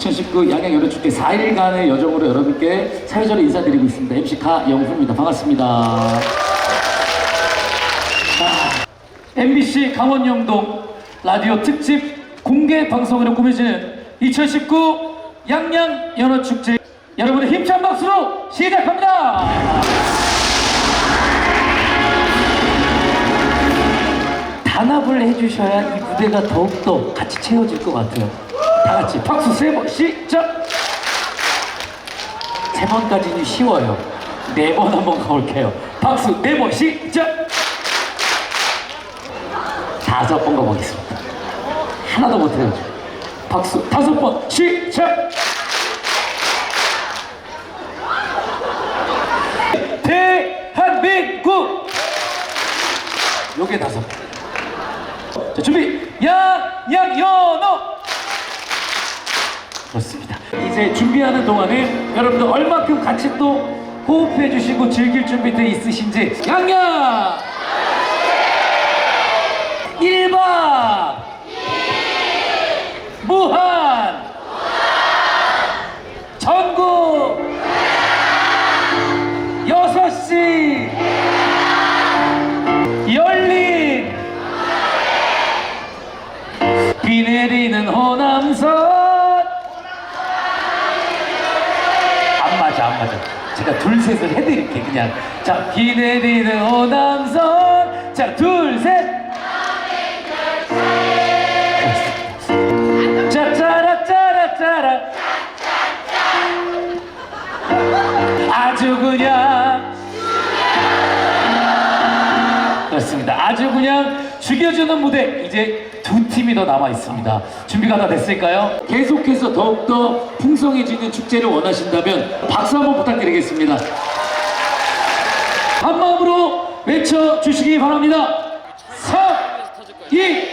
2019 양양 여름축제 4일간의 여정으로 여러분께 사회적으로 인사드리고 있습니다. MC 가영후입니다. 반갑습니다. 자, MBC 강원 영동 라디오 특집 공개 방송으로 꾸며지는 2019 양양 연어축제 여러분의 힘찬 박수로 시작합니다. 단합을 해주셔야 이 무대가 더욱더 같이 채워질 것 같아요. 다 같이 박수 세 번 시작! 세 번까지는 쉬워요. 네 번 한번 가볼게요. 박수 네 번 시작! 다섯 번 가보겠습니다. 하나도 못해요. 박수 다섯 번 시작! 대한민국! 요게 다섯 번. 자, 준비! 양양 연어! 그렇습니다. 이제 준비하는 동안에 여러분들 얼마큼 같이 또 호흡해 주시고 즐길 준비돼 있으신지 양양! 1박! 무한! 전국! 6시! 열린! 비 내리는 호남선 안 맞 아안 맞아 제가 둘 셋을 해드릴게 그냥. 자 비 내리는 호남선. 자둘셋. 짜짜라 짜라 짜라. 아주 그냥. 그렇습니다. 아주 그냥 죽여주는 무대. 이제 두 팀이 더 남아 있습니다. 준비가 다 됐을까요? 계속해서 더욱더 풍성해지는 축제를 원하신다면 박수 한번 부탁드리겠습니다. 한 마음으로 외쳐 주시기 바랍니다. 3, 2, 1.